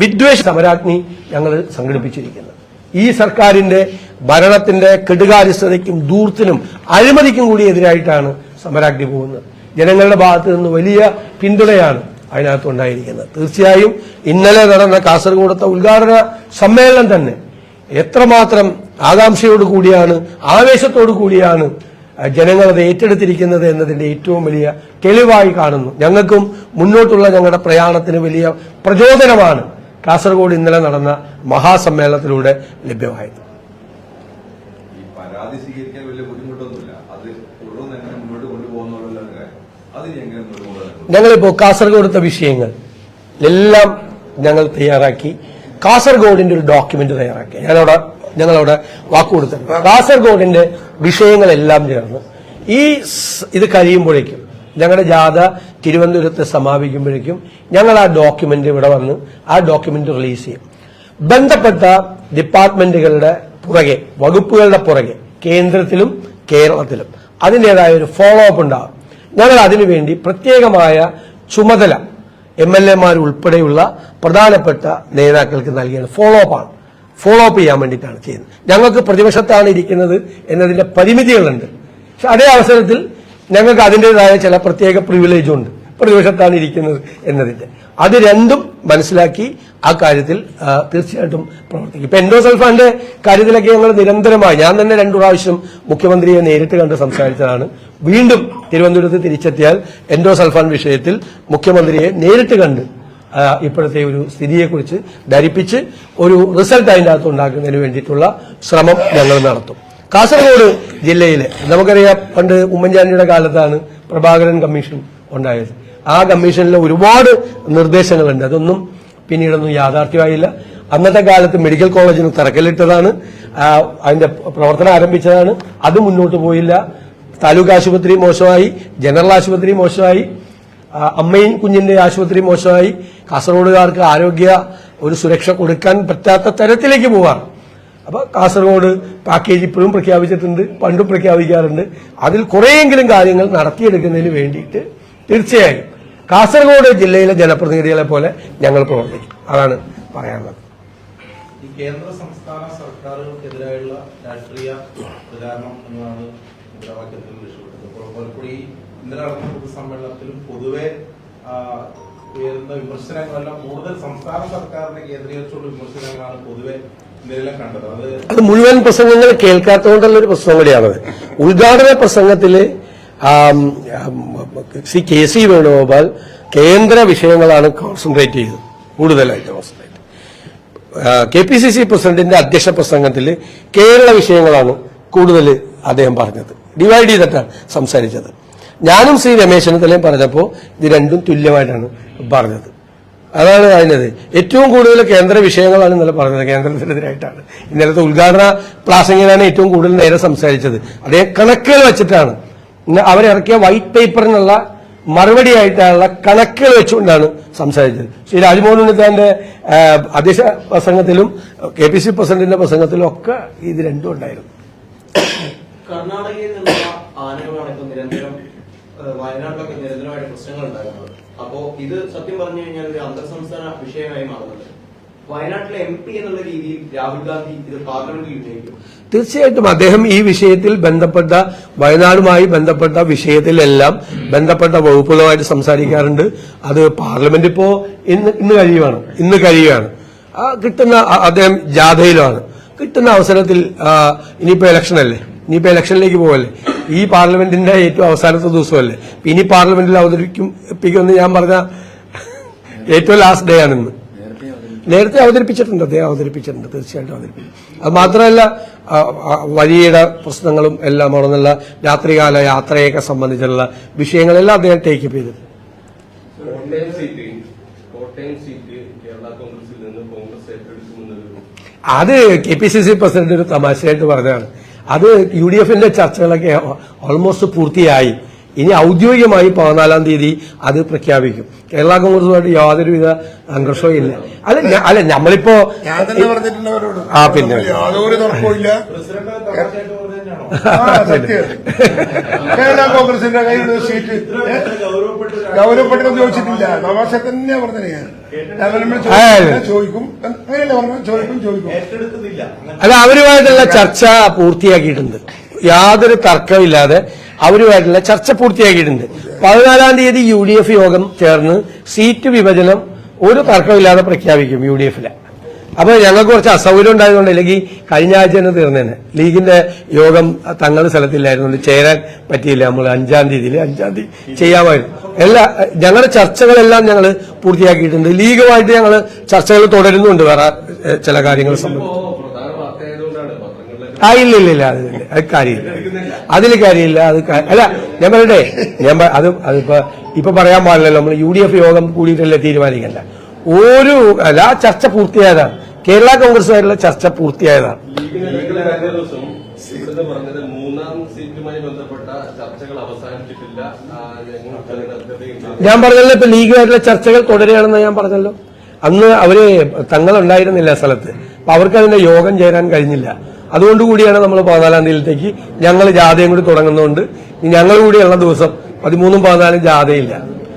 വിദ്വേഷ സമരാഗ്നി ഞങ്ങൾ സംഘടിപ്പിച്ചിരിക്കുന്നത് ഈ സർക്കാരിന്റെ ഭരണത്തിന്റെ കെടുകാര്യസ്ഥതയ്ക്കും ദൂർത്തിനും അഴിമതിക്കും കൂടി എതിരായിട്ടാണ് സമരാഗ്നി പോകുന്നത്. ജനങ്ങളുടെ ഭാഗത്ത് നിന്ന് വലിയ പിന്തുണയാണ് അതിനകത്തുണ്ടായിരിക്കുന്നത് തീർച്ചയായും ഇന്നലെ നടന്ന കാസർഗോഡത്തെ ഉദ്ഘാടന സമ്മേളനം തന്നെ എത്രമാത്രം ആകാംക്ഷയോട് കൂടിയാണ് ആവേശത്തോടു കൂടിയാണ് ജനങ്ങൾ ജനങ്ങളത് ഏറ്റെടുത്തിരിക്കുന്നത് എന്നതിന്റെ ഏറ്റവും വലിയ തെളിവായി കാണുന്നു. ഞങ്ങൾക്കും മുന്നോട്ടുള്ള ഞങ്ങളുടെ പ്രയാണത്തിന് വലിയ പ്രചോദനമാണ് കാസർഗോഡ് ഇന്നലെ നടന്ന മഹാസമ്മേളനത്തിലൂടെ ലഭ്യമായത്. ഞങ്ങളിപ്പോ കാസർഗോഡത്തെ വിഷയങ്ങൾ എല്ലാം ഞങ്ങൾ തയ്യാറാക്കി. കാസർഗോഡിന്റെ ഒരു ഡോക്യുമെന്റ് തയ്യാറാക്കി. ഞാനവിടെ ഞങ്ങളവിടെ വാക്കുകൊടുത്തിട്ടുണ്ട് കാസർഗോഡിന്റെ വിഷയങ്ങളെല്ലാം ചേർന്ന് ഈ ഇത് കഴിയുമ്പോഴേക്കും ഞങ്ങളുടെ ജാഥ തിരുവനന്തപുരത്ത് സമാപിക്കുമ്പോഴേക്കും ഞങ്ങൾ ആ ഡോക്യുമെന്റ് ഇവിടെ വന്ന് ആ ഡോക്യുമെന്റ് റിലീസ് ചെയ്യും. ബന്ധപ്പെട്ട ഡിപ്പാർട്ട്മെന്റുകളുടെ പുറകെ വകുപ്പുകളുടെ പുറകെ കേന്ദ്രത്തിലും കേരളത്തിലും അതിന്റെതായ ഒരു ഫോളോ അപ്പ് ഉണ്ടാകും ഞങ്ങൾ അതിനുവേണ്ടി പ്രത്യേകമായ ചുമതല എം എൽ എമാർ ഉൾപ്പെടെയുള്ള പ്രധാനപ്പെട്ട നേതാക്കൾക്ക് നൽകിയാണ് ഫോളോ അപ്പ് ആണ്. ഫോളോ അപ്പ് ചെയ്യാൻ വേണ്ടിയിട്ടാണ് ചെയ്യുന്നത്. ഞങ്ങൾക്ക് പ്രതിപക്ഷത്താണ് ഇരിക്കുന്നത് എന്നതിന്റെ പരിമിതികളുണ്ട്. പക്ഷെ അതേ അവസരത്തിൽ ഞങ്ങൾക്ക് അതിന്റെതായ ചില പ്രത്യേക പ്രിവിലേജും ഉണ്ട്. പ്രതിപക്ഷത്താണ് ഇരിക്കുന്നത് എന്നതിന്റെ അത് രണ്ടും മനസ്സിലാക്കി ആ കാര്യത്തിൽ തീർച്ചയായിട്ടും പ്രവർത്തിക്കും. ഇപ്പൊ എൻഡോസൾഫാന്റെ കാര്യത്തിലൊക്കെ ഞങ്ങൾ നിരന്തരമായി ഞാൻ തന്നെ രണ്ടു പ്രാവശ്യം മുഖ്യമന്ത്രിയെ നേരിട്ട് കണ്ട് സംസാരിച്ചതാണ്. വീണ്ടും തിരുവനന്തപുരത്ത് തിരിച്ചെത്തിയാൽ എൻഡോസൾഫാൻ വിഷയത്തിൽ മുഖ്യമന്ത്രിയെ നേരിട്ട് കണ്ട് ഇപ്പോഴത്തെ ഒരു സ്ഥിതിയെക്കുറിച്ച് ധരിപ്പിച്ച് ഒരു റിസൾട്ട് അതിന്റെ അകത്ത് ഉണ്ടാക്കുന്നതിന് വേണ്ടിയിട്ടുള്ള ശ്രമം ഞങ്ങൾ നടത്തും. കാസർഗോഡ് ജില്ലയിലെ നമുക്കറിയാം പണ്ട് ഉമ്മൻചാണ്ടിയുടെ കാലത്താണ് പ്രഭാകരൻ കമ്മീഷൻ ഉണ്ടായത്. ആ കമ്മീഷനിൽ ഒരുപാട് നിർദ്ദേശങ്ങളുണ്ട്. അതൊന്നും പിന്നീടൊന്നും യാഥാർത്ഥ്യമായില്ല. അന്നത്തെ കാലത്ത് മെഡിക്കൽ കോളേജിന് തറക്കല്ലിട്ടതാണ്. ആ, അതിന്റെ പ്രവർത്തനം ആരംഭിച്ചതാണ്. അത് മുന്നോട്ട് പോയില്ല. താലൂക്ക് ആശുപത്രി മോശമായി ജനറൽ ആശുപത്രി മോശമായി അമ്മയും കുഞ്ഞിന്റെ ആശുപത്രി മോശമായി. കാസർഗോഡുകാർക്ക് ആരോഗ്യ ഒരു സുരക്ഷ കൊടുക്കാൻ പറ്റാത്ത തരത്തിലേക്ക് പോവാണ് അപ്പൊ കാസർഗോഡ് പാക്കേജ് ഇപ്പോഴും പ്രഖ്യാപിച്ചിട്ടുണ്ട് പണ്ടും പ്രഖ്യാപിക്കാറുണ്ട്. അതിൽ കുറെയെങ്കിലും കാര്യങ്ങൾ നടത്തിയെടുക്കുന്നതിന് വേണ്ടിയിട്ട് തീർച്ചയായും കാസർഗോഡ് ജില്ലയിലെ ജനപ്രതിനിധികളെ പോലെ ഞങ്ങൾ പ്രവർത്തിക്കും. അതാണ് പറയാനുള്ളത്. ഈ കേന്ദ്ര സംസ്ഥാന സർക്കാരുകൾക്കെതിരായുള്ള രാഷ്ട്രീയ പ്രചാരണം എന്നാണ് മുദ്രാവാക്യത്തിൽ ലക്ഷ്യപ്പെട്ടത് കോഴിക്കോട് ഈ ഇന്നലെ നടന്ന പൊതുസമ്മേളനത്തിലും പൊതുവെ ആ, ഉയർന്ന വിമർശനങ്ങളെല്ലാം കൂടുതൽ സംസ്ഥാന സർക്കാരിനെ കേന്ദ്രീകരിച്ചുള്ള വിമർശനങ്ങളാണ് പൊതുവെ അത് മുഴുവൻ പ്രസംഗങ്ങൾ കേൾക്കാത്തതുകൊണ്ടുള്ള ഒരു പ്രശ്നം കൂടിയാണത്. ഉദ്ഘാടന ആം, സി കെ സി വേണുഗോപാൽ കേന്ദ്ര വിഷയങ്ങളാണ് കോൺസെൻട്രേറ്റ് ചെയ്തത് കൂടുതലായിട്ട് concentrate K P C C പ്രസിഡന്റിന്റെ അധ്യക്ഷ പ്രസംഗത്തിൽ കേരള വിഷയങ്ങളാണ് കൂടുതൽ അദ്ദേഹം പറഞ്ഞത്. ഡിവൈഡ് ചെയ്തിട്ടാണ് സംസാരിച്ചത്. ഞാനും ശ്രീ രമേശനും ചെന്നിത്തലയും പറഞ്ഞപ്പോൾ ഇത് രണ്ടും തുല്യമായിട്ടാണ് പറഞ്ഞത്. അതാണ് അതിനത്. ഏറ്റവും കൂടുതൽ കേന്ദ്ര വിഷയങ്ങളാണ് ഇന്നലെ പറഞ്ഞത്. കേന്ദ്രത്തിനെതിരായിട്ടാണ്. ഇന്നലത്തെ ഉദ്ഘാടന പ്രാസംഗികനാണ് ഏറ്റവും കൂടുതൽ നേരെ സംസാരിച്ചത്. അതേ കണക്കുകൾ വെച്ചിട്ടാണ്. അവരിറക്കിയ വൈറ്റ് പേപ്പറിനുള്ള മറുപടി ആയിട്ടുള്ള കണക്കുകൾ വെച്ചുകൊണ്ടാണ് സംസാരിച്ചത്. ശ്രീ രാജ്മോഹൻ ഉണ്ണിത്താന്റെ അധ്യക്ഷ പ്രസംഗത്തിലും കെ പി സി പ്രസിഡന്റിന്റെ പ്രസംഗത്തിലും ഒക്കെ ഇത് രണ്ടും ഉണ്ടായിരുന്നു. കർണാടകയിൽ നിന്നുള്ള ആനകളടക്കം നിരന്തരം വയനാട്ടിലൊക്കെ നിരന്തരമായിട്ട് പ്രശ്നങ്ങൾ ഉണ്ടാകുന്നത്. അപ്പോ ഇത് സത്യം പറഞ്ഞു കഴിഞ്ഞാൽ ഒരു അന്തർ സംസ്ഥാന വിഷയമായി മാറുന്നുണ്ട്. വയനാട്ടിലെ എം പി എന്നുള്ള രീതിയിൽ രാഹുൽ ഗാന്ധി ഇത് പാർലമെന്റിൽ ഉന്നയിക്കും. തീർച്ചയായിട്ടും അദ്ദേഹം ഈ വിഷയത്തിൽ ബന്ധപ്പെട്ട വയനാടുമായി ബന്ധപ്പെട്ട വിഷയത്തിലെല്ലാം ബന്ധപ്പെട്ട വകുപ്പുകളുമായിട്ട് സംസാരിക്കാറുണ്ട്. അത് പാർലമെന്റ് ഇപ്പോ ഇന്ന് ഇന്ന് കഴിയുവാണ്. ഇന്ന് കഴിയുകയാണ് കിട്ടുന്ന അദ്ദേഹം ജാഥയിലാണ് കിട്ടുന്ന അവസരത്തിൽ ഇനിയിപ്പോ ഇലക്ഷൻ അല്ലേ? ഇനിയിപ്പോ ഇലക്ഷനിലേക്ക് പോവല്ലേ? ഈ പാർലമെന്റിന്റെ ഏറ്റവും അവസാനത്തെ ദിവസമല്ലേ? ഇനി പാർലമെന്റിൽ അവതരിപ്പിക്കും എപ്പിക്കുമെന്ന് ഞാൻ പറഞ്ഞ ഏറ്റവും ലാസ്റ്റ് ഡേ ആണെന്ന്. നേരത്തെ അവതരിപ്പിച്ചിട്ടുണ്ട് അദ്ദേഹം അവതരിപ്പിച്ചിട്ടുണ്ട് തീർച്ചയായിട്ടും അവതരിപ്പിക്കും. അത് മാത്രമല്ല വഴിയുടെ പ്രശ്നങ്ങളും എല്ലാം ഉണർന്നുള്ള രാത്രികാല യാത്രയൊക്കെ സംബന്ധിച്ചുള്ള വിഷയങ്ങളെല്ലാം അദ്ദേഹം ടേക്കപ്പ് ചെയ്തു കോട്ടയം സീറ്റ് കോട്ടയം സീറ്റ് കേരള കോൺഗ്രസിൽ നിന്ന് കോൺഗ്രസ് ഏറ്റെടുക്കുമെന്നൊരു അത് K P C C president ഒരു തമാശയായിട്ട് പറഞ്ഞതാണ്. അത് യു ഡി എഫിന്റെ ചർച്ചകളൊക്കെ ഓൾമോസ്റ്റ് പൂർത്തിയായി. ഇനി ഔദ്യോഗികമായി പതിനാലാം തീയതി അത് പ്രഖ്യാപിക്കും. കേരള കോൺഗ്രസുമായിട്ട് യാതൊരുവിധ സംഘർഷവും ഇല്ല. അല്ല അല്ല നമ്മളിപ്പോ ആ, പിന്നെ. കേരള കോൺഗ്രസിന്റെ കയ്യിലുള്ള സീറ്റ്? ഗൗരവപ്പെട്ടത് ചോദിച്ചിട്ടില്ല. തമാശ തന്നെയാ പറഞ്ഞത് ഞാൻ ഞാൻ നമ്മൾ ചോദിക്കും, അങ്ങനെയല്ലേ പറഞ്ഞു ചോദിക്കും ചോദിക്കും. ഏറ്റെടുക്കുന്നില്ല. അല്ല അവരുമായിട്ടുള്ള ചർച്ച പൂർത്തിയാക്കിയിട്ടുണ്ട്. യാതൊരു തർക്കമില്ലാതെ അവരുമായിട്ടുള്ള ചർച്ച പൂർത്തിയാക്കിയിട്ടുണ്ട്. പതിനാലാം തീയതി യു ഡി എഫ് യോഗം ചേർന്ന് സീറ്റ് വിഭജനം ഒരു തർക്കമില്ലാതെ പ്രഖ്യാപിക്കും യു ഡി എഫിലെ. അപ്പൊ ഞങ്ങൾക്ക് കുറച്ച് അസൗകര്യം ഉണ്ടായതുകൊണ്ട് അല്ലെങ്കിൽ കഴിഞ്ഞ ആഴ്ച തന്നെ തീർന്നേനെ. ലീഗിന്റെ യോഗം തങ്ങളുടെ സ്ഥലത്തില്ലായിരുന്നു. ചേരാൻ പറ്റിയില്ല. നമ്മൾ അഞ്ചാം തീയതിയിൽ അഞ്ചാം തീയതി ചെയ്യാമായിരുന്നു. എല്ലാ ഞങ്ങളുടെ ചർച്ചകളെല്ലാം ഞങ്ങൾ പൂർത്തിയാക്കിയിട്ടുണ്ട്. ലീഗുമായിട്ട് ഞങ്ങൾ ചർച്ചകൾ തുടരുന്നുണ്ട് വേറെ ചില കാര്യങ്ങൾ സംബന്ധിച്ച്. ആ ഇല്ല ഇല്ല ഇല്ല അത് അത് കാര്യമില്ല. അതിൽ കാര്യമില്ല. അത് അല്ല ഞാൻ പറയട്ടെ. ഞാൻ അത് അതിപ്പോ ഇപ്പൊ പറയാൻ പാടില്ലല്ലോ. നമ്മൾ യു ഡി എഫ് യോഗം കൂടിയിട്ടല്ലേ തീരുമാനിക്കണ്ട? ഒരു അല്ല ആ ചർച്ച പൂർത്തിയായതാണ്. കേരള കോൺഗ്രസുമായിട്ടുള്ള ചർച്ച പൂർത്തിയായതാണ്. ഞാൻ പറഞ്ഞല്ലോ ഇപ്പൊ ലീഗുമായിട്ടുള്ള ചർച്ചകൾ തുടരുകയാണെന്ന് ഞാൻ പറഞ്ഞല്ലോ. അന്ന് അവർ തങ്ങളുണ്ടായിരുന്നില്ല സ്ഥലത്ത്. അപ്പൊ അവർക്ക് അതിന്റെ യോഗം ചേരാൻ കഴിഞ്ഞില്ല. അതുകൊണ്ട് കൂടിയാണ് നമ്മൾ പതിനാലാം തീയതിയിലേക്ക് ഞങ്ങൾ ജാഥയും കൂടി തുടങ്ങുന്നതുകൊണ്ട് ഞങ്ങൾ കൂടിയുള്ള ദിവസം പതിമൂന്നും പതിനാലും ജാഥയില്ല.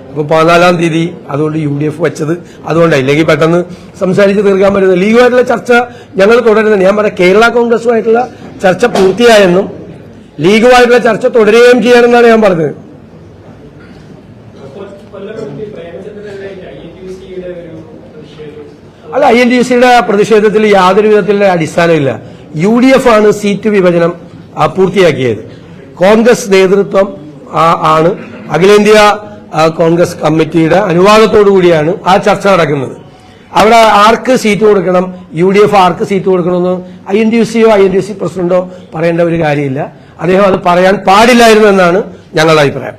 അപ്പൊ പതിനാലാം തീയതി അതുകൊണ്ട് യു ഡി എഫ് വെച്ചത് അതുകൊണ്ടാണ്. ഇല്ലെങ്കിൽ പെട്ടെന്ന് സംസാരിച്ച് തീർക്കാൻ പറ്റുന്നത് ലീഗുമായിട്ടുള്ള ചർച്ച ഞങ്ങൾ തുടരുന്നത് ഞാൻ പറഞ്ഞ കേരള കോൺഗ്രസുമായിട്ടുള്ള ചർച്ച പൂർത്തിയായെന്നും ലീഗുമായിട്ടുള്ള ചർച്ച തുടരുകയും ചെയ്യണമെന്നാണ് ഞാൻ പറഞ്ഞത്. അല്ല ഐ എൻ ഡി സിയുടെ പ്രതിഷേധത്തിൽ യാതൊരു വിധത്തിലുള്ള അടിസ്ഥാനമില്ല യു ഡി എഫ് ആണ് സീറ്റ് വിഭജനം പൂർത്തിയാക്കിയത്. കോൺഗ്രസ് നേതൃത്വം ആണ്. അഖിലേന്ത്യാ ആ, കോൺഗ്രസ് കമ്മിറ്റിയുടെ അനുവാദത്തോടു കൂടിയാണ് ആ ചർച്ച നടക്കുന്നത്. അവിടെ ആർക്ക് സീറ്റ് കൊടുക്കണം? യു ഡി എഫ് ആർക്ക് സീറ്റ് കൊടുക്കണമെന്ന് ഐ എൻ ഡി സിയോ ഐ എൻ ഡി സി പ്രസിഡന്റോ പറയേണ്ട ഒരു കാര്യമില്ല. അദ്ദേഹം അത് പറയാൻ പാടില്ലായിരുന്നു എന്നാണ് ഞങ്ങളുടെ അഭിപ്രായം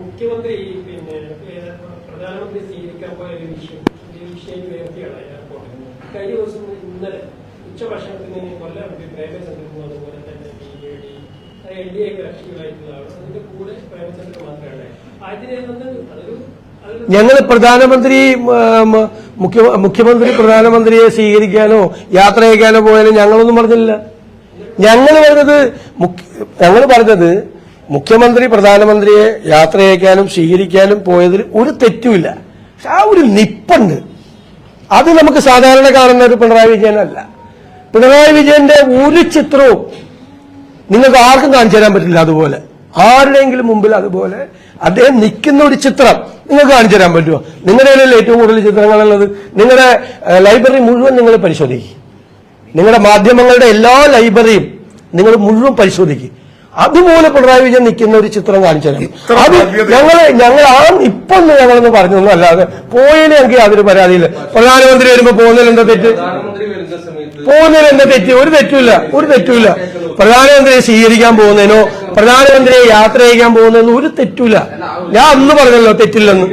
മുഖ്യമന്ത്രി പിന്നെ ഏഹ്, പ്രധാനമന്ത്രി സ്വീകരിക്കാൻ പോയ ഒരു വിഷയം ഈ വിഷയം ഉയർത്തിയാണ് എയർപോർട്ടിൽ കഴിഞ്ഞ ദിവസം ഇന്നലെ ഉച്ചഭക്ഷണത്തിന് കൊല്ലം എം പി പ്രേമചന്ദ്രനും അതുപോലെ തന്നെ B J D L D A കക്ഷികളായിട്ടുള്ളതാണ് അതിന്റെ കൂടെ പ്രേമചന്ദ്രൻ മാത്രമാണ് അതിനെ വന്ന് അതൊരു അതൊരു ഞങ്ങൾ പ്രധാനമന്ത്രി മുഖ്യ മുഖ്യമന്ത്രി പ്രധാനമന്ത്രിയെ സ്വീകരിക്കാനോ യാത്ര അയക്കാനോ പോയാലും ഞങ്ങളൊന്നും പറഞ്ഞില്ല. ഞങ്ങൾ പറഞ്ഞത് ഞങ്ങൾ പറഞ്ഞത് മുഖ്യമന്ത്രി പ്രധാനമന്ത്രിയെ യാത്ര അയക്കാനും സ്വീകരിക്കാനും പോയതിൽ ഒരു തെറ്റുമില്ല. പക്ഷെ ആ ഒരു നിപ്പുണ്ട്. അത് നമുക്ക് സാധാരണ കാണുന്ന ഒരു പിണറായി വിജയനല്ല. പിണറായി വിജയന്റെ ഒരു ചിത്രവും നിങ്ങൾക്ക് ആർക്കും കാണിച്ചു തരാൻ പറ്റില്ല അതുപോലെ. ആരുടെയെങ്കിലും മുമ്പിൽ അതുപോലെ അദ്ദേഹം നിൽക്കുന്ന ഒരു ചിത്രം നിങ്ങൾക്ക് കാണിച്ചു തരാൻ പറ്റുമോ? നിങ്ങളുടെ കയ്യിലല്ലേ ഏറ്റവും കൂടുതൽ ചിത്രങ്ങളുള്ളത് നിങ്ങളുടെ ലൈബ്രറി മുഴുവൻ നിങ്ങൾ പരിശോധിക്കും. നിങ്ങളുടെ മാധ്യമങ്ങളുടെ എല്ലാ ലൈബ്രറിയും നിങ്ങൾ മുഴുവൻ പരിശോധിക്കും. അതുപോലെ പിണറായി വിജയൻ നിൽക്കുന്ന ഒരു ചിത്രം കാണിച്ചു തരാം. അത് ഞങ്ങൾ ഞങ്ങൾ ഞങ്ങൾ ആ ഇപ്പൊന്ന് ഞങ്ങളൊന്ന് പറഞ്ഞൊന്നും അല്ലാതെ പോയതിന് എനിക്ക് യാതൊരു പരാതിയില്ല. പ്രധാനമന്ത്രി വരുമ്പോ പോകുന്നതിൽ എന്താ തെറ്റ്? പ്രധാനമന്ത്രി വരുന്ന സമയത്ത് പോകുന്നതിന് എന്താ തെറ്റ്? ഒരു തെറ്റുമില്ല ഒരു തെറ്റുമില്ല. പ്രധാനമന്ത്രിയെ സ്വീകരിക്കാൻ പോകുന്നതിനോ പ്രധാനമന്ത്രിയെ യാത്ര ചെയ്യാൻ പോകുന്നതെന്ന് ഒരു തെറ്റൂല. ഞാൻ അന്ന് പറഞ്ഞല്ലോ തെറ്റില്ലെന്ന്.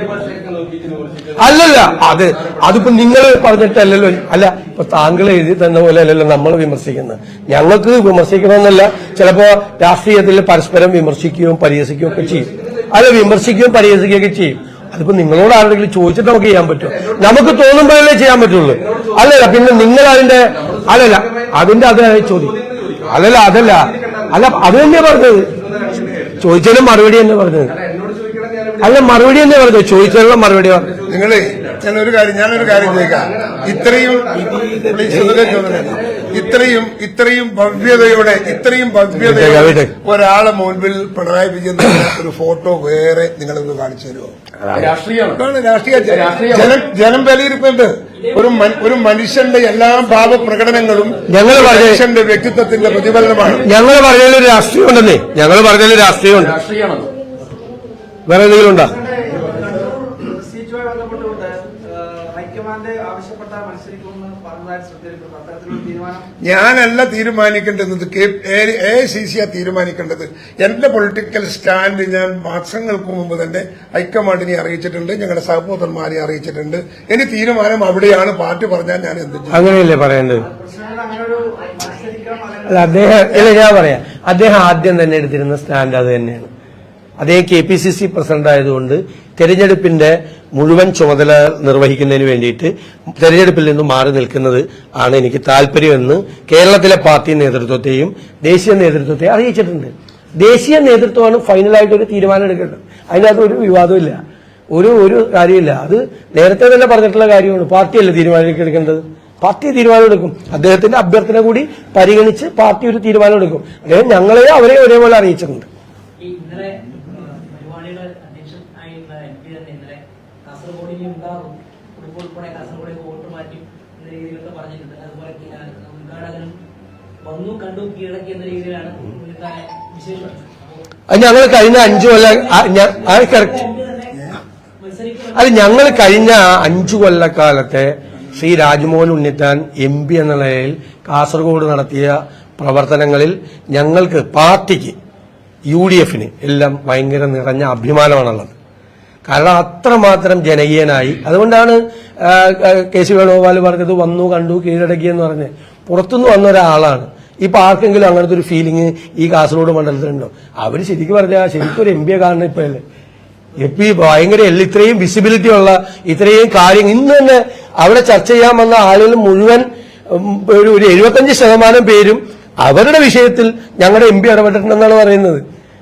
അല്ലല്ല അത് അതിപ്പോ നിങ്ങൾ പറഞ്ഞിട്ടല്ലല്ലോ. അല്ല ഇപ്പൊ താങ്കൾ എഴുതി തന്ന പോലെ അല്ലല്ലോ നമ്മൾ വിമർശിക്കുന്നത്. ഞങ്ങൾക്ക് വിമർശിക്കണമെന്നല്ല ചിലപ്പോ രാഷ്ട്രീയത്തിൽ പരസ്പരം വിമർശിക്കുകയും പരിഹസിക്കുകയും ഒക്കെ ചെയ്യും. അല്ല വിമർശിക്കുകയും പരിഹസിക്കുകയൊക്കെ ചെയ്യും. അതിപ്പോ നിങ്ങളോട് ആരെങ്കിലും ചോദിച്ചിട്ട് നമുക്ക് ചെയ്യാൻ പറ്റും നമുക്ക് തോന്നുമ്പോഴല്ലേ ചെയ്യാൻ പറ്റുള്ളൂ. അല്ലല്ല പിന്നെ നിങ്ങൾ അതിന്റെ അല്ലല്ല അതിന്റെ അതേ ചോദ്യം അല്ലല്ല അതല്ല. അല്ല അത് തന്നെയാ പറഞ്ഞത്. ചോദിച്ചതിന് മറുപടി തന്നെ പറഞ്ഞത് അല്ല മറുപടി തന്നെ പറഞ്ഞു ചോദിച്ചാലുള്ള മറുപടി പറഞ്ഞു നിങ്ങളെ ഞാനൊരു ഒരു കാര്യം ഞാനൊരു കാര്യം ചോദിക്കാം ഇത്രയും. ഇത്രയും ഇത്രയും ഭവ്യതയോടെ ഇത്രയും ഭവ്യതയോടെ ഒരാളെ മുൻപിൽ പിണറായി വിജയൻ ഒരു ഫോട്ടോ വേറെ നിങ്ങളൊന്ന് കാണിച്ചു തരുമോ? രാഷ്ട്രീയമാണ്. രാഷ്ട്രീയ ജനം. ജനം വിലയിരുത്തുന്നുണ്ട് ഒരു ഒരു മനുഷ്യന്റെ എല്ലാ ഭാവപ്രകടനങ്ങളും ഞങ്ങൾ മനുഷ്യന്റെ വ്യക്തിത്വത്തിന്റെ പ്രതിഫലനമാണ്. ഞങ്ങൾ പറഞ്ഞതിൽ രാഷ്ട്രീയം ഉണ്ടെന്നേ ഞങ്ങൾ പറഞ്ഞതിൽ രാഷ്ട്രീയമുണ്ട്. വേറെ എന്തെങ്കിലും ഉണ്ടോ? ഞാനല്ല തീരുമാനിക്കേണ്ടത്? എ സി സി ആ തീരുമാനിക്കേണ്ടത്? എന്റെ പൊളിറ്റിക്കൽ സ്റ്റാൻഡ് ഞാൻ മാസങ്ങൾക്ക് മുമ്പ് തന്നെ ഹൈക്കമാൻഡിനെ അറിയിച്ചിട്ടുണ്ട് ഞങ്ങളുടെ സഹോദരന്മാരെ അറിയിച്ചിട്ടുണ്ട്. ഇനി തീരുമാനം അവിടെയാണ് പാർട്ടി പറഞ്ഞാൽ ഞാൻ എന്ത് അങ്ങനെയല്ലേ പറയേണ്ടത്? അല്ല അദ്ദേഹം ഞാൻ പറയാം. അദ്ദേഹം ആദ്യം തന്നെ എടുത്തിരുന്ന സ്റ്റാൻഡ് അത് തന്നെയാണ്. അദ്ദേഹം K P C C president ആയതുകൊണ്ട് തെരഞ്ഞെടുപ്പിന്റെ മുഴുവൻ ചുമതല നിർവഹിക്കുന്നതിന് വേണ്ടിയിട്ട് തെരഞ്ഞെടുപ്പിൽ നിന്ന് മാറി നിൽക്കുന്നത് ആണ് എനിക്ക് താല്പര്യമെന്ന് കേരളത്തിലെ പാർട്ടി നേതൃത്വത്തെയും ദേശീയ നേതൃത്വത്തെയും അറിയിച്ചിട്ടുണ്ട്. ദേശീയ നേതൃത്വമാണ് ഫൈനലായിട്ട് ഒരു തീരുമാനം എടുക്കേണ്ടത്. അതിനകത്ത് ഒരു വിവാദമില്ല. ഒരു ഒരു കാര്യമില്ല. അത് നേരത്തെ തന്നെ പറഞ്ഞിട്ടുള്ള കാര്യമാണ്. പാർട്ടിയല്ലേ തീരുമാനം എടുക്കേണ്ടത്? പാർട്ടി തീരുമാനമെടുക്കും അദ്ദേഹത്തിന്റെ അഭ്യർത്ഥന കൂടി പരിഗണിച്ച് പാർട്ടി ഒരു തീരുമാനമെടുക്കും അദ്ദേഹം ഞങ്ങളെയോ അവരെയോ ഒരേപോലെ അറിയിച്ചിട്ടുണ്ട് ഈ ഇന്നലെ ആ, പരിപാടിയുടെ അധ്യക്ഷൻ ആയിരുന്ന എം പി തന്നെ ഇന്നലെ കാസർഗോഡിൽ ഉണ്ടാകും ഉടുപ്പ് ഉൾപ്പെടെ കാസർഗോഡിൽ വോട്ട് മാറ്റി എന്ന രീതിയിലൊക്കെ പറഞ്ഞിട്ടുണ്ട് അതുപോലെ ആ, ഉദ്ഘാടകനും വന്നു കണ്ടു കീഴടക്കി എന്ന രീതിയിലാണ് പുള്ളിക്കാരെ വിശേഷിപ്പിച്ചത് അപ്പോൾ അത് ഞങ്ങൾ കഴിഞ്ഞ അഞ്ചു കൊല്ലം കറക്റ്റ് അത് ഞങ്ങൾ കഴിഞ്ഞ അഞ്ചു കൊല്ലക്കാലത്തെ ശ്രീ രാജ്മോഹൻ ഉണ്ണിത്താൻ എം പി എന്ന നിലയിൽ കാസർഗോഡ് നടത്തിയ പ്രവർത്തനങ്ങളിൽ ഞങ്ങൾക്ക് പാർട്ടിക്ക് യു ഡി എഫിന് എല്ലാം ഭയങ്കര നിറഞ്ഞ അഭിമാനമാണുള്ളത്. കാരണം അത്രമാത്രം ജനകീയനായി. അതുകൊണ്ടാണ് കെ സി വേണുഗോപാൽ പറഞ്ഞത് വന്നു കണ്ടു കീഴടക്കി എന്ന് പറഞ്ഞ്. പുറത്തുനിന്ന് വന്ന ഒരാളാണ്. ഇപ്പൊ ആർക്കെങ്കിലും അങ്ങനത്തെ ഒരു ഫീലിംഗ് ഈ കാസർഗോഡ് മണ്ഡലത്തിലുണ്ടോ അവർ ശരിക്കും പറഞ്ഞാൽ ശരിക്കും ഒരു എം പിയെ കാണുന്ന ഇപ്പോഴല്ലേ ഇപ്പൊ ഈ ഭയങ്കര ഇത്രയും വിസിബിലിറ്റി ഉള്ള ഇത്രയും കാര്യം ഇന്ന് തന്നെ അവിടെ ചർച്ച ചെയ്യാൻ വന്ന ആളുകൾ മുഴുവൻ ഒരു എഴുപത്തഞ്ച് ശതമാനം പേരും അവരുടെ വിഷയത്തിൽ ഞങ്ങളുടെ എം പി ഇടപെട്ടിട്ടുണ്ടെന്നാണ് പറയുന്നത്.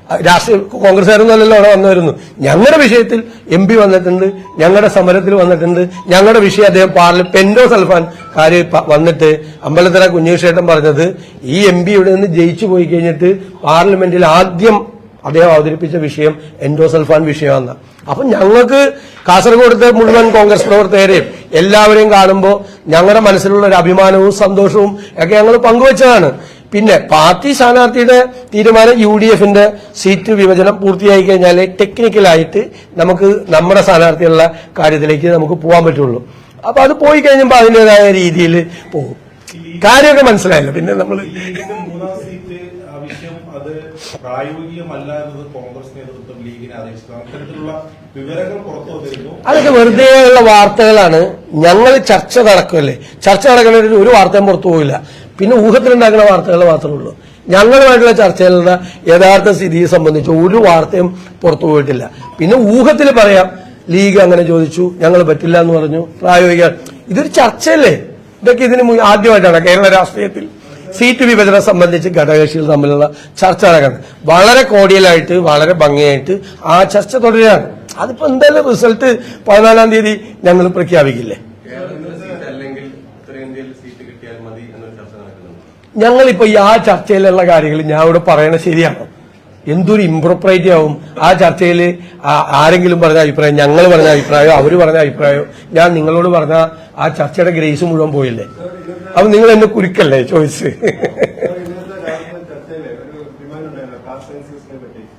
രാഷ്ട്രീയ കോൺഗ്രസ്സുകാരൊന്നുമല്ലല്ലോ അവിടെ വന്നു ഞങ്ങളുടെ വിഷയത്തിൽ എം പി വന്നിട്ടുണ്ട് ഞങ്ങളുടെ സമരത്തിൽ വന്നിട്ടുണ്ട് ഞങ്ങളുടെ വിഷയം അദ്ദേഹം പാർലമെന്റ് പെൻഡോ സൽഫാൻ കാര്യം വന്നിട്ട് അമ്പലത്തറ കുഞ്ഞേഷേട്ടൻ പറഞ്ഞത് ഈ എം പി ഇവിടെ നിന്ന് ജയിച്ചു പോയി കഴിഞ്ഞിട്ട് പാർലമെന്റിൽ ആദ്യം അദ്ദേഹം അവതരിപ്പിച്ച വിഷയം എൻഡോ സൽഫാൻ വിഷയമാണ് അപ്പൊ ഞങ്ങൾക്ക് കാസർഗോഡത്തെ മുഴുവൻ കോൺഗ്രസ് പ്രവർത്തകരെയും എല്ലാവരെയും കാണുമ്പോൾ ഞങ്ങളുടെ മനസ്സിലുള്ള ഒരു അഭിമാനവും സന്തോഷവും ഒക്കെ ഞങ്ങൾ പങ്കുവച്ചതാണ്. പിന്നെ പാർട്ടി സ്ഥാനാർത്ഥിയുടെ തീരുമാനം യു ഡി എഫിന്റെ സീറ്റ് വിഭജനം പൂർത്തിയായി കഴിഞ്ഞാൽ ടെക്നിക്കലായിട്ട് നമുക്ക് നമ്മുടെ സ്ഥാനാർത്ഥികളുടെ കാര്യത്തിലേക്ക് നമുക്ക് പോകാൻ പറ്റുള്ളൂ. അപ്പൊ അത് പോയി കഴിഞ്ഞപ്പോ അതിന്റെതായ രീതിയിൽ പോകും. കാര്യമൊക്കെ മനസ്സിലായല്ലോ. പിന്നെ നമ്മൾ ഈ ലീഗിന്റെ മൂന്നാം സീറ്റ് ആവശ്യം അത് കോൺഗ്രസ് വിവരങ്ങൾ വന്നിരുന്നു. അതൊക്കെ വെറുതെ ഉള്ള വാർത്തകളാണ്. ഞങ്ങൾ ചർച്ച നടക്കുമല്ലേ ചർച്ച നടക്കുന്ന ഒരു വാർത്തയും പുറത്തു പോയില്ല പിന്നെ ഊഹത്തിലുണ്ടാക്കുന്ന വാർത്തകൾ മാത്രമേ ഉള്ളൂ. ഞങ്ങളുമായിട്ടുള്ള ചർച്ചകളുടെ യഥാർത്ഥ സ്ഥിതിയെ സംബന്ധിച്ച് ഒരു വാർത്തയും പുറത്തു പോയിട്ടില്ല. പിന്നെ ഊഹത്തിൽ പറയാം ലീഗ് അങ്ങനെ ചോദിച്ചു ഞങ്ങൾ പറ്റില്ല എന്ന് പറഞ്ഞു പ്രായോഗിക. ഇതൊരു ചർച്ചയല്ലേ? ഇതൊക്കെ ഇതിന് ആദ്യമായിട്ടാണ് കേരള രാഷ്ട്രീയത്തിൽ. സീറ്റ് വിഭജനം സംബന്ധിച്ച് ഘടകകക്ഷികൾ തമ്മിലുള്ള ചർച്ച നടക്കുന്നത് വളരെ കോടിയലായിട്ട് വളരെ ഭംഗിയായിട്ട് ആ ചർച്ച തുടരുകയാണ്. അതിപ്പോ എന്തായാലും റിസൾട്ട് പതിനാലാം തീയതി ഞങ്ങൾ പ്രഖ്യാപിക്കില്ലേ? ഞങ്ങളിപ്പോ ഈ ആ ചർച്ചയിലുള്ള കാര്യങ്ങൾ ഞാൻ ഇവിടെ പറയണത് ശരിയാണ്. എന്തൊരു ഇംപ്രോപ്രൈറ്റി ആവും ആ ചർച്ചയിൽ ആരെങ്കിലും പറഞ്ഞ അഭിപ്രായം ഞങ്ങൾ പറഞ്ഞ അഭിപ്രായം അവർ പറഞ്ഞ അഭിപ്രായം ഞാൻ നിങ്ങളോട് പറഞ്ഞ ആ ചർച്ചയുടെ ഗ്രേസ് മുഴുവൻ പോയില്ലേ? അപ്പൊ നിങ്ങൾ എന്നെ കുരുക്കല്ലേ ചോയ്സ്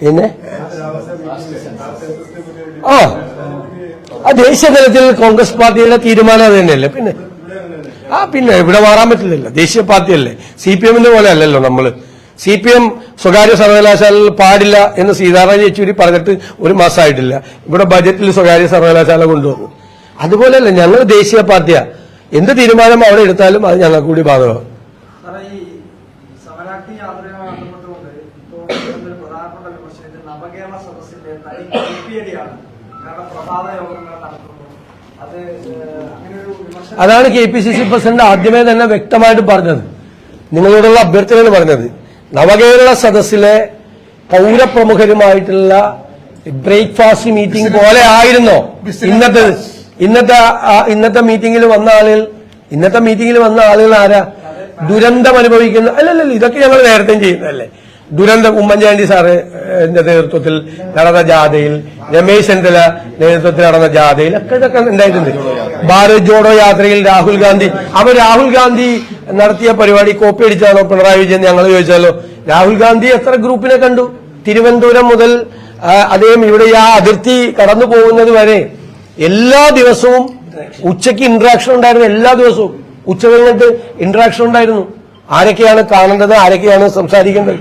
എന്നെ ആ ആ ദേശീയ തലത്തിൽ കോൺഗ്രസ് പാർട്ടിയുടെ തീരുമാനം അത് തന്നെയല്ലേ? പിന്നെ ആ പിന്നെ ഇവിടെ മാറാൻ പറ്റില്ലല്ലോ. ദേശീയ പാർട്ടിയല്ലേ. സി പി എമ്മിന്റെ പോലെ അല്ലല്ലോ നമ്മൾ. സി പി എം സ്വകാര്യ സർവകലാശാലയിൽ പാടില്ല എന്ന് സീതാറാം യെച്ചൂരി പറഞ്ഞിട്ട് ഒരു മാസമായിട്ടില്ല. ഇവിടെ ബജറ്റിൽ സ്വകാര്യ സർവകലാശാല കൊണ്ടുവന്നു. അതുപോലെയല്ല ഞങ്ങൾ ദേശീയ പാർട്ടിയാ. എന്ത് തീരുമാനം അവിടെ എടുത്താലും അത് ഞങ്ങൾക്ക് കൂടി ബാധകമാണ് അതാണ് K P C C president ആദ്യമേ തന്നെ വ്യക്തമായിട്ട് പറഞ്ഞത്. നിങ്ങളോടുള്ള എന്ന് പറഞ്ഞത്. നവകേരള സദസ്സിലെ പൗരപ്രമുഖരുമായിട്ടുള്ള ബ്രേക്ക്ഫാസ്റ്റ് മീറ്റിംഗ് പോലെ ആയിരുന്നോ ഇന്നത്തെ ഇന്നത്തെ ഇന്നത്തെ മീറ്റിംഗിൽ വന്ന ആളുകൾ ഇന്നത്തെ മീറ്റിംഗിൽ വന്ന ആളുകൾ ആരാ? ദുരന്തം അനുഭവിക്കുന്ന അല്ലല്ല ഇതൊക്കെ ഞങ്ങൾ നേരത്തെ ചെയ്യുന്നതല്ലേ. ദുരന്തം ഉമ്മൻചാണ്ടി സാറ് നേതൃത്വത്തിൽ നടന്ന ജാഥയിൽ രമേശ് ചെന്നിത്തല നേതൃത്വത്തിൽ നടന്ന ജാഥയിൽ ഒക്കെ ഇതൊക്കെ ഉണ്ടായിട്ടുണ്ട്. ഭാരത് ജോഡോ യാത്രയിൽ രാഹുൽ ഗാന്ധി അപ്പൊ രാഹുൽ ഗാന്ധി നടത്തിയ പരിപാടി കോപ്പി അടിച്ചാണോ പിണറായി വിജയൻ ഞങ്ങൾ ചോദിച്ചാലോ? രാഹുൽ ഗാന്ധി എത്ര ഗ്രൂപ്പിനെ കണ്ടു? തിരുവനന്തപുരം മുതൽ അദ്ദേഹം ഇവിടെ ആ അതിർത്തി കടന്നു പോകുന്നത് വരെ എല്ലാ ദിവസവും ഉച്ചയ്ക്ക് ഇന്ററാക്ഷൻ ഉണ്ടായിരുന്നു എല്ലാ ദിവസവും. ഉച്ച കഴിഞ്ഞിട്ട് ഇന്ററാക്ഷൻ ഉണ്ടായിരുന്നു. ആരൊക്കെയാണ് കാണേണ്ടത് ആരൊക്കെയാണ് സംസാരിക്കേണ്ടത്?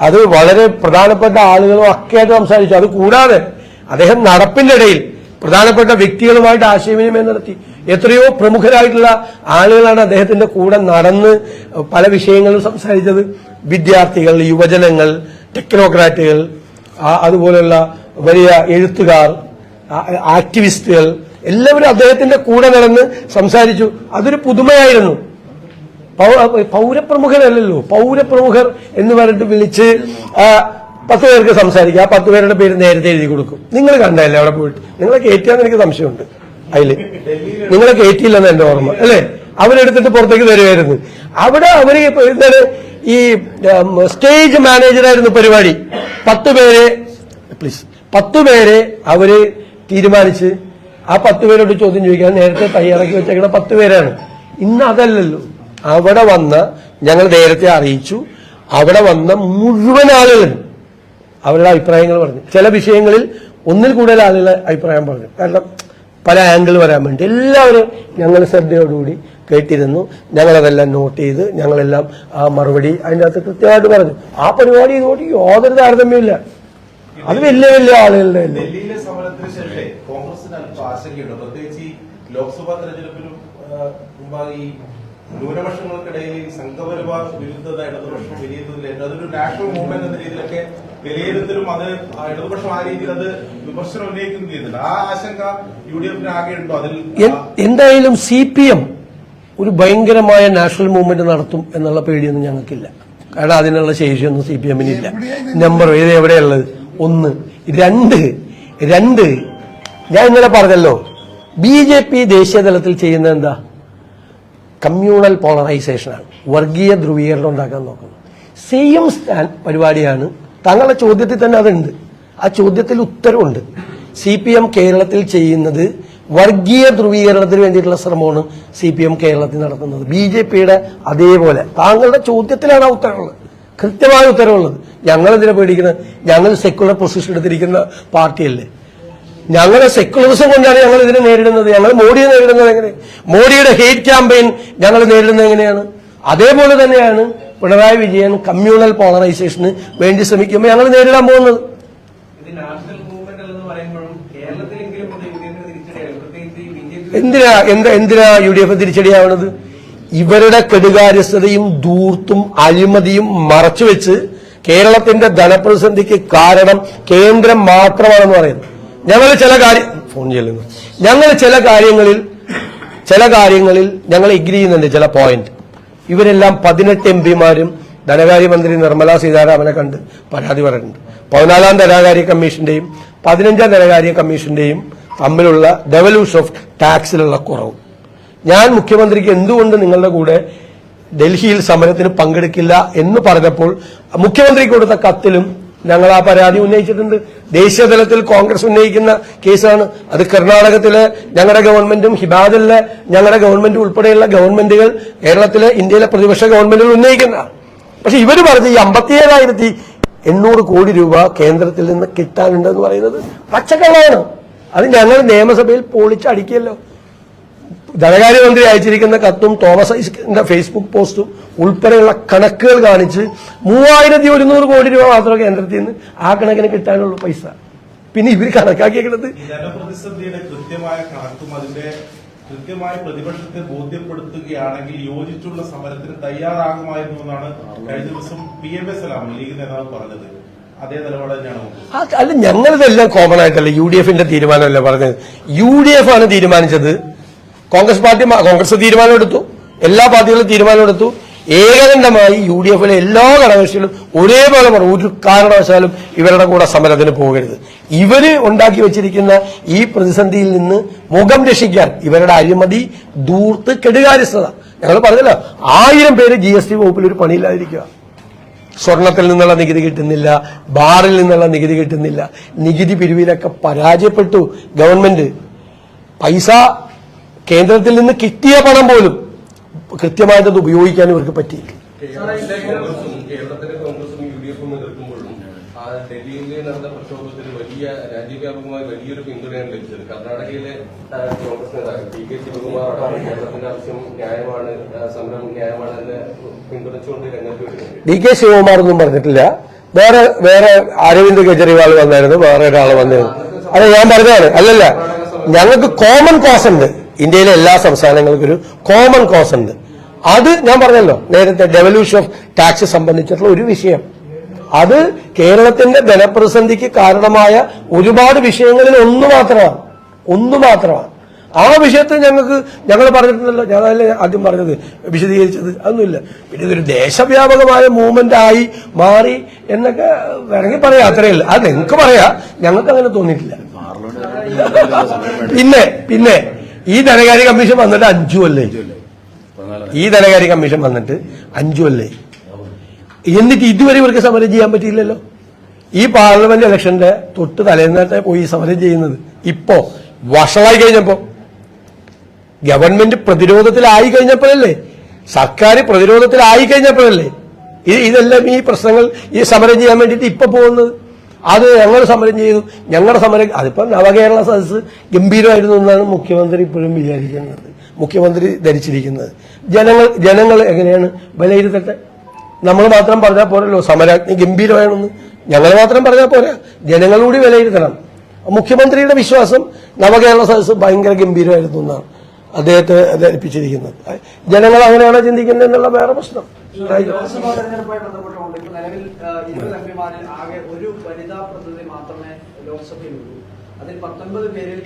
അത് വളരെ പ്രധാനപ്പെട്ട ആളുകളും ഒക്കെയായിട്ട് സംസാരിച്ചു. അത് കൂടാതെ അദ്ദേഹം നടപ്പിന്റെ ഇടയിൽ പ്രധാനപ്പെട്ട വ്യക്തികളുമായിട്ട് ആശയവിനിമയം നടത്തി. എത്രയോ പ്രമുഖരായിട്ടുള്ള ആളുകളാണ് അദ്ദേഹത്തിന്റെ കൂടെ നടന്ന് പല വിഷയങ്ങളും സംസാരിച്ചത്. വിദ്യാർത്ഥികൾ യുവജനങ്ങൾ ടെക്നോക്രാറ്റുകൾ അതുപോലെയുള്ള വലിയ എഴുത്തുകാർ ആക്ടിവിസ്റ്റുകൾ എല്ലാവരും അദ്ദേഹത്തിന്റെ കൂടെ നടന്ന് സംസാരിച്ചു. അതൊരു പുതുമയായിരുന്നു. പൗരപ്രമുഖരല്ലല്ലോ. പൗരപ്രമുഖർ എന്ന് പറഞ്ഞിട്ട് വിളിച്ച് പത്ത് പേർക്ക് സംസാരിക്കുക ആ പത്ത് പേരുടെ പേര് നേരത്തെ എഴുതി കൊടുക്കും. നിങ്ങൾ കണ്ടല്ലേ അവിടെ പോയിട്ട്? നിങ്ങളെ കയറ്റിയാന്ന് എനിക്ക് സംശയമുണ്ട്. അതിൽ. നിങ്ങളെ കയറ്റിയില്ലെന്ന് എന്റെ ഓർമ്മ. അല്ലേ? അവരെടുത്തിട്ട് പുറത്തേക്ക് തരുമായിരുന്നു അവിടെ അവർ എന്താണ് ഈ സ്റ്റേജ് മാനേജറായിരുന്നു പരിപാടി. പത്ത് പേരെ പ്ലീസ് പത്ത് പേരെ അവർ തീരുമാനിച്ച് ആ പത്ത് പേരോട് ചോദ്യം ചോദിക്കാൻ നേരത്തെ തയ്യാറാക്കി വെച്ചേക്കുന്ന പത്ത് പേരാണ്. ഇന്ന് അതല്ലല്ലോ. അവിടെ വന്ന ഞങ്ങൾ നേരത്തെ അറിയിച്ചു. അവിടെ വന്ന മുഴുവൻ ആളുകളും അവരുടെ അഭിപ്രായങ്ങൾ പറഞ്ഞു. ചില വിഷയങ്ങളിൽ ഒന്നിൽ കൂടുതൽ ആളുകളുടെ അഭിപ്രായം പറഞ്ഞു. കാരണം പല ആംഗിൾ വരാൻ വേണ്ടി എല്ലാവരും ഞങ്ങൾ ശ്രദ്ധയോടുകൂടി കേട്ടിരുന്നു. ഞങ്ങളതെല്ലാം നോട്ട് ചെയ്ത് ഞങ്ങളെല്ലാം ആ മറുപടി അതിന്റെ അകത്ത് കൃത്യമായിട്ട് പറഞ്ഞു. ആ പരിപാടി ഇതുകൊണ്ട് യാതൊരു താരതമ്യമില്ല അത് വലിയ വലിയ ആളുകളുടെ ശേഷം കോൺഗ്രസിന് അല്പം ആശങ്കയുണ്ട്. പ്രത്യേകിച്ച് ഈ ലോക്സഭാ തെരഞ്ഞെടുപ്പിലും ഈ ന്യൂനപക്ഷങ്ങൾക്കിടയിൽ സംഘപരിവാർ വിരുദ്ധത ഇടതുപക്ഷം വിലയിരുത്തുന്നില്ല അതൊരു നാഷണൽ മൂവ്മെന്റ് എന്ന രീതിയിലൊക്കെ വിലയിരുത്തലും അത് ഇടതുപക്ഷം ആ രീതിയിൽ അത് വിമർശനം ഉന്നയിക്കുകയും ചെയ്യുന്നുണ്ട്. ആ ആശങ്ക യു ഡി എഫിന് ആകെ ഉണ്ടോ? അതിൽ എന്തായാലും സി പി എം ഒരു ഭയങ്കരമായ നാഷണൽ മൂവ്മെന്റ് നടത്തും എന്നുള്ള പേടിയൊന്നും ഞങ്ങൾക്കില്ല. കാരണം അതിനുള്ള ശേഷിയൊന്നും സി പി എമ്മിനില്ല നമ്പർ ഏത് എവിടെയുള്ളത് ഒന്ന്. രണ്ട്. രണ്ട്. ഞാൻ ഇന്നലെ പറഞ്ഞല്ലോ ബി ജെ പി ദേശീയ തലത്തിൽ ചെയ്യുന്നത് എന്താ? കമ്മ്യൂണൽ പോളറൈസേഷനാണ് വർഗീയ ധ്രുവീകരണം ഉണ്ടാക്കാൻ നോക്കുന്നത് സെയിം സ്റ്റാൻഡ് പരിപാടിയാണ്. താങ്കളുടെ ചോദ്യത്തിൽ തന്നെ അതുണ്ട്. ആ ചോദ്യത്തിൽ ഉത്തരവുണ്ട്. സി പി എം കേരളത്തിൽ ചെയ്യുന്നത് വർഗീയ ധ്രുവീകരണത്തിന് വേണ്ടിയിട്ടുള്ള ശ്രമമാണ് സി പി എം കേരളത്തിൽ നടത്തുന്നത്. ബി ജെ പിയുടെ അതേപോലെ. താങ്കളുടെ ചോദ്യത്തിലാണ് ആ ഉത്തരവുള്ളത്. കൃത്യമായ ഉത്തരവുള്ളത്. ഞങ്ങൾ എന്തിനാ പേടിക്കുന്നത് ഞങ്ങൾ സെക്യുലർ പൊസിഷൻ എടുത്തിരിക്കുന്ന പാർട്ടിയല്ലേ. ഞങ്ങളുടെ സെക്യുലറിസം കൊണ്ടാണ് ഞങ്ങൾ ഇതിനെ നേരിടുന്നത്. ഞങ്ങൾ മോഡിയെ നേരിടുന്നത് എങ്ങനെ? മോഡിയുടെ ഹെയ്റ്റ് ക്യാമ്പയിൻ ഞങ്ങൾ നേരിടുന്നത് എങ്ങനെയാണ്? അതേപോലെ തന്നെയാണ് പിണറായി വിജയൻ കമ്മ്യൂണൽ പോളറൈസേഷന് വേണ്ടി ശ്രമിക്കുമ്പോൾ ഞങ്ങൾ നേരിടാൻ പോകുന്നത്. എന്തിനാ? എന്താ എന്തിനാ യു ഡി എഫ് തിരിച്ചടിയാവണത്? ഇവരുടെ കെടുകാര്യസ്ഥതയും ധൂർത്തും അഴിമതിയും മറച്ചുവെച്ച് കേരളത്തിന്റെ ധനപ്രതിസന്ധിക്ക് കാരണം കേന്ദ്രം മാത്രമാണെന്ന് പറയുന്നു. ഞങ്ങൾ ചില കാര്യം ഫോൺ ചെയ്യുന്നു ഞങ്ങൾ ചില കാര്യങ്ങളിൽ ചില കാര്യങ്ങളിൽ ഞങ്ങൾ എഗ്രി ചെയ്യുന്നുണ്ട് ചില പോയിന്റ് ഇവരെല്ലാം പതിനെട്ട് എം പിമാരും ധനകാര്യമന്ത്രി നിർമ്മലാ സീതാരാമനെ കണ്ട് പരാതി പറയുന്നുണ്ട് പതിനാലാം ധനകാര്യ കമ്മീഷന്റെയും പതിനഞ്ചാം ധനകാര്യ കമ്മീഷന്റെയും തമ്മിലുള്ള ഡെവല്യൂഷൻ ഓഫ് ടാക്സിലുള്ള കുറവ്. ഞാൻ മുഖ്യമന്ത്രിക്ക് എന്തുകൊണ്ട് നിങ്ങളുടെ കൂടെ ഡൽഹിയിൽ സമരത്തിന് പങ്കെടുക്കില്ല എന്ന് പറഞ്ഞപ്പോൾ മുഖ്യമന്ത്രിക്ക് കൊടുത്ത കത്തിലും ഞങ്ങൾ ആ പരാതി ഉന്നയിച്ചിട്ടുണ്ട്. ദേശീയതലത്തിൽ കോൺഗ്രസ് ഉന്നയിക്കുന്ന കേസാണ്. അത് കർണാടകത്തിലെ ഞങ്ങളുടെ ഗവൺമെന്റും ഹിബാദിലെ ഞങ്ങളുടെ ഗവൺമെന്റ് ഉൾപ്പെടെയുള്ള ഗവൺമെന്റുകൾ കേരളത്തിലെ ഇന്ത്യയിലെ പ്രതിപക്ഷ ഗവൺമെന്റുകൾ ഉന്നയിക്കുന്ന. പക്ഷെ ഇവർ പറഞ്ഞ ഈ അമ്പത്തിയേഴായിരത്തി എണ്ണൂറ് കോടി രൂപ കേന്ദ്രത്തിൽ നിന്ന് കിട്ടാനുണ്ടെന്ന് പറയുന്നത് പച്ചക്കള്ളമാണ് അത് ഞങ്ങൾ നിയമസഭയിൽ പൊളിച്ചടിക്കല്ലോ ധനകാര്യമന്ത്രി അയച്ചിരിക്കുന്ന കത്തും തോമസ് ഐസക്കിന്റെ ഫേസ്ബുക്ക് പോസ്റ്റും ഉൾപ്പെടെയുള്ള കണക്കുകൾ കാണിച്ച് മൂവായിരത്തി ഒരുന്നൂറ് കോടി രൂപ മാത്രമേ കേന്ദ്രത്തിൽ നിന്ന് ആ കണക്കിന് കിട്ടാനുള്ള പൈസ. പിന്നെ ഇവർ കണക്കാക്കിയേക്കുന്നത് ഈ കൃത്യമായ കണക്കും അതിന്റെ കൃത്യമായ പ്രതിപക്ഷത്തെ ബോധ്യപ്പെടുത്തുകയാണെങ്കിൽ യോജിച്ചുള്ള സമരത്തിന് തയ്യാറാകുമായിരുന്നു എന്നാണ് കഴിഞ്ഞ ദിവസം P M S Salam league നേതാവ് പറഞ്ഞത്. അല്ല ഞങ്ങളിതെല്ലാം കോമൺ ആയിട്ടല്ല യു ഡി എഫിന്റെ തീരുമാനമല്ല പറഞ്ഞത്? യു ഡി എഫ് ആണ് തീരുമാനിച്ചത്. കോൺഗ്രസ് പാർട്ടി കോൺഗ്രസ് തീരുമാനമെടുത്തു. എല്ലാ പാർട്ടികളും തീരുമാനമെടുത്തു. ഏകകണ്ഠമായി യു ഡി എഫിലെ എല്ലാ ഘടകകക്ഷികളും ഒരേപോലെ പറഞ്ഞു. ഒരു കാരണവശാലും ഇവരുടെ കൂടെ സമരത്തിന് പോകരുത്. ഇവർ ഉണ്ടാക്കി വെച്ചിരിക്കുന്ന ഈ പ്രതിസന്ധിയിൽ നിന്ന് മുഖം രക്ഷിക്കാൻ ഇവരുടെ അഴിമതി ദൂർത്ത് കെടുകാര്യസ്ഥത. ഞങ്ങൾ പറഞ്ഞല്ലോ ആയിരം പേര് ജി എസ് ടി വകുപ്പിൽ ഒരു പണിയില്ലാതിരിക്കുക. സ്വർണത്തിൽ നിന്നുള്ള നികുതി കിട്ടുന്നില്ല ബാറിൽ നിന്നുള്ള നികുതി കിട്ടുന്നില്ല. നികുതി പിരിവിലൊക്കെ പരാജയപ്പെട്ടു ഗവൺമെന്റ്. പൈസ കേന്ദ്രത്തിൽ നിന്ന് കിട്ടിയ പണം പോലും കൃത്യമായിട്ട് അത് ഉപയോഗിക്കാൻ ഇവർക്ക് പറ്റിയില്ല. ഡൽഹിയിൽ നടന്ന പ്രക്ഷോഭത്തിന് വലിയ രാജ്യവ്യാപകമായി വലിയൊരു പിന്തുണയാണ് ലഭിച്ചത്. കർണാടകയിലെ ആ, കോൺഗ്രസ് നേതാക്കൾ പി കെ ശിവകുമാർ അടക്കം കേരളത്തിന്റെ ആവശ്യം ന്യായമാണ് ആ, സമരം ന്യായമാണ് എന്ന് പിന്തുണച്ചുകൊണ്ട് രംഗത്ത് വിട്ടിട്ടുണ്ട് ഡി കെ ശിവകുമാർ ഒന്നും പറഞ്ഞിട്ടില്ല. വേറെ വേറെ അരവിന്ദ് കെജ്രിവാൾ വന്നായിരുന്നു വേറെ ഒരാൾ വന്നിരുന്നു. അത് ഞാൻ പറഞ്ഞതാണ്. അല്ലല്ല ഞങ്ങൾക്ക് കോമൺ കോസ് ഉണ്ട്. ഇന്ത്യയിലെ എല്ലാ സംസ്ഥാനങ്ങൾക്കും ഒരു കോമൺ കോസ് ഉണ്ട്. അത് ഞാൻ പറഞ്ഞല്ലോ നേരത്തെ ഡെവല്യൂഷൻ ഓഫ് ടാക്സ് സംബന്ധിച്ചിട്ടുള്ള ഒരു വിഷയം. അത് കേരളത്തിന്റെ ധനപ്രതിസന്ധിക്ക് കാരണമായ ഒരുപാട് വിഷയങ്ങളിൽ ഒന്ന് മാത്രമാണ്. ഒന്ന് മാത്രമാണ്. ആ വിഷയത്തിൽ ഞങ്ങൾക്ക് ഞങ്ങൾ പറഞ്ഞിട്ടുണ്ടല്ലോ ഞാനല്ലേ ആദ്യം പറഞ്ഞത് വിശദീകരിച്ചത് അതൊന്നുമില്ല. പിന്നെ ഇതൊരു ദേശവ്യാപകമായ മൂവ്മെന്റ് ആയി മാറി എന്നൊക്കെ വേണമെങ്കിൽ പറയാം അത്രയല്ല അത് നിങ്ങൾക്ക് പറയാം ഞങ്ങൾക്ക് അങ്ങനെ തോന്നിയിട്ടില്ല. പിന്നെ പിന്നെ ഈ ധനകാര്യ കമ്മീഷൻ വന്നിട്ട് അഞ്ചു അല്ലേ ഈ ധനകാര്യ കമ്മീഷൻ വന്നിട്ട് അഞ്ചു അല്ലേ എന്നിട്ട് ഇതുവരെ ഇവർക്ക് സമരം ചെയ്യാൻ പറ്റിയില്ലല്ലോ. ഈ പാർലമെന്റ് ഇലക്ഷന്റെ തൊട്ട് തലേന്നത്തെ പോയി സമരം ചെയ്യുന്നത് ഇപ്പോ വർഷമായി കഴിഞ്ഞപ്പോ. ഗവൺമെന്റ് പ്രതിരോധത്തിലായി കഴിഞ്ഞപ്പോഴല്ലേ? സർക്കാർ പ്രതിരോധത്തിലായി കഴിഞ്ഞപ്പോഴല്ലേ? ഇത് ഇതെല്ലാം ഈ പ്രശ്നങ്ങൾ ഈ സമരം ചെയ്യാൻ വേണ്ടിയിട്ട് ഇപ്പൊ പോകുന്നത്? അത് ഞങ്ങൾ സമരം ചെയ്തു. ഞങ്ങളുടെ സമരം അതിപ്പം നവകേരള സദസ്സ് ഗംഭീരമായിരുന്നു എന്നാണ് മുഖ്യമന്ത്രി ഇപ്പോഴും വിചാരിക്കുന്നത്. മുഖ്യമന്ത്രി ധരിച്ചിരിക്കുന്നത്. ജനങ്ങൾ ജനങ്ങൾ എങ്ങനെയാണ്? വിലയിരുത്തട്ടെ നമ്മൾ മാത്രം പറഞ്ഞാൽ പോരല്ലോ സമരാജ്ഞി ഗംഭീരമാണെന്ന്. ഞങ്ങൾ മാത്രം പറഞ്ഞാൽ പോരാ. ജനങ്ങളൂടി വിലയിരുത്തണം മുഖ്യമന്ത്രിയുടെ വിശ്വാസം നവകേരള സദസ്സ് ഭയങ്കര ഗംഭീരമായിരുന്നു എന്നാണ് അദ്ദേഹത്തെ ധരിപ്പിച്ചിരിക്കുന്നത്. ജനങ്ങൾ അങ്ങനെയാണോ ചിന്തിക്കുന്നത് എന്നുള്ള വേറെ പ്രശ്നം. നിലവിൽ ഇരുപത് എംപിമാരിൽ ആകെ ഒരു വനിതാ പ്രതിനിധി മാത്രമേ ലോക്സഭയിലുള്ളൂ. അതിൽ പത്തൊൻപത് പേരിൽ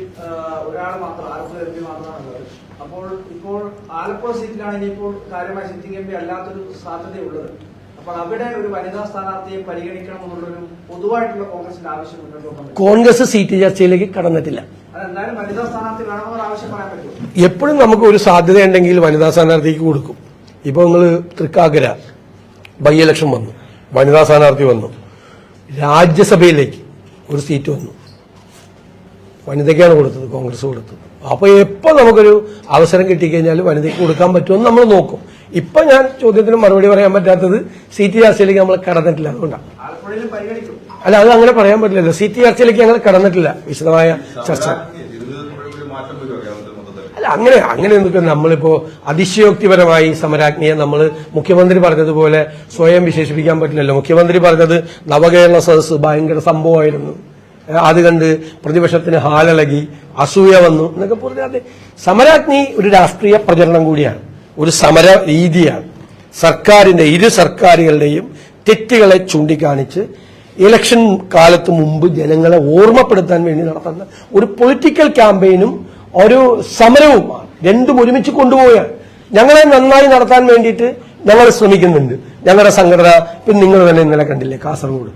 ഒരാൾ മാത്രം ആലപ്പുഴ എം പി മാത്രമാണ് ഉള്ളത്. അപ്പോൾ ഇപ്പോൾ ആലപ്പുഴ സീറ്റിലാണ് ഇനിയിപ്പോൾ കാര്യമായ സിറ്റിംഗ് എം പി അല്ലാത്തൊരു സാധ്യതയുള്ളത്. അപ്പോൾ അവിടെ ഒരു വനിതാ സ്ഥാനാർത്ഥിയെ പരിഗണിക്കണം എന്നുള്ളൊരു പൊതുവായിട്ടുള്ള കോൺഗ്രസിന്റെ ആവശ്യം കോൺഗ്രസ് സീറ്റ് ചർച്ചയിലേക്ക് കടന്നിട്ടില്ല. അതെന്തായാലും വനിതാ സ്ഥാനാർത്ഥി വേണമെന്നൊരു ആവശ്യം പറയാൻ പറ്റുമോ? എപ്പോഴും നമുക്ക് ഒരു സാധ്യത ഉണ്ടെങ്കിൽ വനിതാ സ്ഥാനാർത്ഥിക്ക് കൊടുക്കും. ഇപ്പൊ നിങ്ങൾ തൃക്കാക്കര ബൈ ഇലക്ഷൻ വന്നു. വനിതാ സ്ഥാനാർത്ഥി വന്നു. രാജ്യസഭയിലേക്ക് ഒരു സീറ്റ് വന്നു. വനിതയ്ക്കാണ് കൊടുത്തത് കോൺഗ്രസ് കൊടുത്തത്. അപ്പൊ എപ്പോ നമുക്കൊരു അവസരം കിട്ടിക്കഴിഞ്ഞാൽ വനിതയ്ക്ക് കൊടുക്കാൻ പറ്റുമെന്ന് നമ്മൾ നോക്കും. ഇപ്പൊ ഞാൻ ചോദ്യത്തിന് മറുപടി പറയാൻ പറ്റാത്തത് സി ടി ആർ സിയിലേക്ക് നമ്മൾ കടന്നിട്ടില്ല. അതുകൊണ്ടാണ് അല്ല അത് അങ്ങനെ പറയാൻ പറ്റില്ലല്ലോ. സി ടി ആർ സിയിലേക്ക് ഞങ്ങൾ കടന്നിട്ടില്ല. വിശദമായ ചർച്ച. അല്ല അങ്ങനെ അങ്ങനെ എന്തൊക്കെ നമ്മളിപ്പോ അതിശയോക്തിപരമായി സമരാജ്ഞിയെ നമ്മൾ മുഖ്യമന്ത്രി പറഞ്ഞതുപോലെ സ്വയം വിശേഷിപ്പിക്കാൻ പറ്റില്ലല്ലോ. മുഖ്യമന്ത്രി പറഞ്ഞത് നവകേരള സദസ് ഭയങ്കര സംഭവമായിരുന്നു. അത് കണ്ട് പ്രതിപക്ഷത്തിന് ഹാലളകി അസൂയ വന്നു എന്നൊക്കെ പറഞ്ഞാൽ സമരാജ്ഞി ഒരു രാഷ്ട്രീയ പ്രചരണം കൂടിയാണ്. ഒരു സമര രീതിയാണ്. സർക്കാരിന്റെ ഇരു സർക്കാരുകളുടെയും തെറ്റുകളെ ചൂണ്ടിക്കാണിച്ച് ഇലക്ഷൻ കാലത്ത് മുമ്പ് ജനങ്ങളെ ഓർമ്മപ്പെടുത്താൻ വേണ്ടി നടത്തുന്ന ഒരു പൊളിറ്റിക്കൽ ക്യാമ്പയിനും ഒരു സമരവുമാണ്. രണ്ടും ഒരുമിച്ച് കൊണ്ടുപോവുകയാണ്. ഞങ്ങളെ നന്നായി നടത്താൻ വേണ്ടിയിട്ട് ഞങ്ങൾ ശ്രമിക്കുന്നുണ്ട്. ഞങ്ങളുടെ സംഘടന പിന്നെ നിങ്ങൾ തന്നെ ഇന്നലെ കണ്ടില്ലേ കാസർഗോഡ്.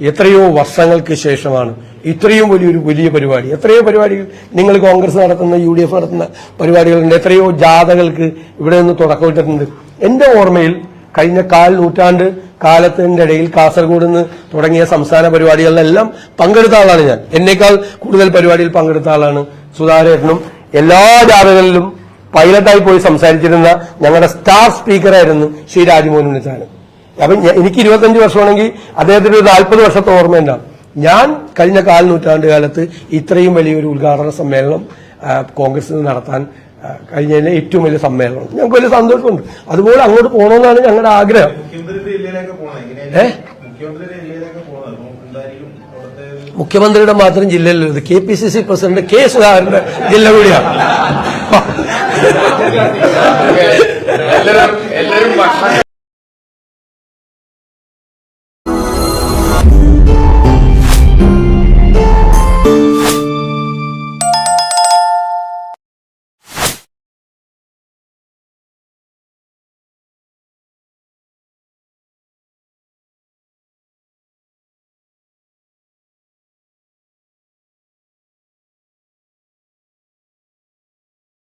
എത്രയോ വർഷങ്ങൾക്ക് ശേഷമാണ് ഇത്രയും വലിയൊരു വലിയ പരിപാടി. എത്രയോ പരിപാടികൾ നിങ്ങൾ കോൺഗ്രസ് നടത്തുന്ന യു ഡി എഫ് നടത്തുന്ന പരിപാടികളുണ്ട്. എത്രയോ ജാഥകൾക്ക് ഇവിടെ നിന്ന് തുടക്കമിട്ടിട്ടുണ്ട് എന്റെ ഓർമ്മയിൽ കഴിഞ്ഞ കാൽ നൂറ്റാണ്ട് കാലത്തിന്റെ ഇടയിൽ കാസർഗോഡ് നിന്ന് തുടങ്ങിയ സംസ്ഥാന പരിപാടികളിലെല്ലാം പങ്കെടുത്ത ആളാണ് ഞാൻ. എന്നേക്കാൾ കൂടുതൽ പരിപാടിയിൽ പങ്കെടുത്ത ആളാണ് സുധാകരനും എല്ലാ ജാഥകളിലും പൈലറ്റായി പോയി സംസാരിച്ചിരുന്ന ഞങ്ങളുടെ സ്റ്റാർ സ്പീക്കറായിരുന്നു ശ്രീ രാജ്മോഹൻ ഉണ്ണിത്താനും അപ്പൊ എനിക്ക് ഇരുപത്തഞ്ച് വർഷമാണെങ്കിൽ അദ്ദേഹത്തിന് ഒരു നാൽപ്പത് വർഷത്തെ ഓർമ്മയുണ്ടാവും ഞാൻ കഴിഞ്ഞ കാൽ നൂറ്റാണ്ട് കാലത്ത് ഇത്രയും വലിയൊരു ഉദ്ഘാടന സമ്മേളനം കോൺഗ്രസ് കോൺഗ്രസിന് നടത്താൻ ആ, കഴിഞ്ഞതിലെ ഏറ്റവും വലിയ സമ്മേളനം. ഞങ്ങൾക്ക് വലിയ സന്തോഷമുണ്ട്. അതുപോലെ അങ്ങോട്ട് പോകണമെന്നാണ് ഞങ്ങളുടെ ആഗ്രഹം. മുഖ്യമന്ത്രിയുടെ മുഖ്യമന്ത്രിയുടെ മാത്രം ജില്ലയിലല്ലോ ഇത് K P C C president K സുധാകരന്റെ ജില്ല കൂടിയാണ് എല്ലാവരും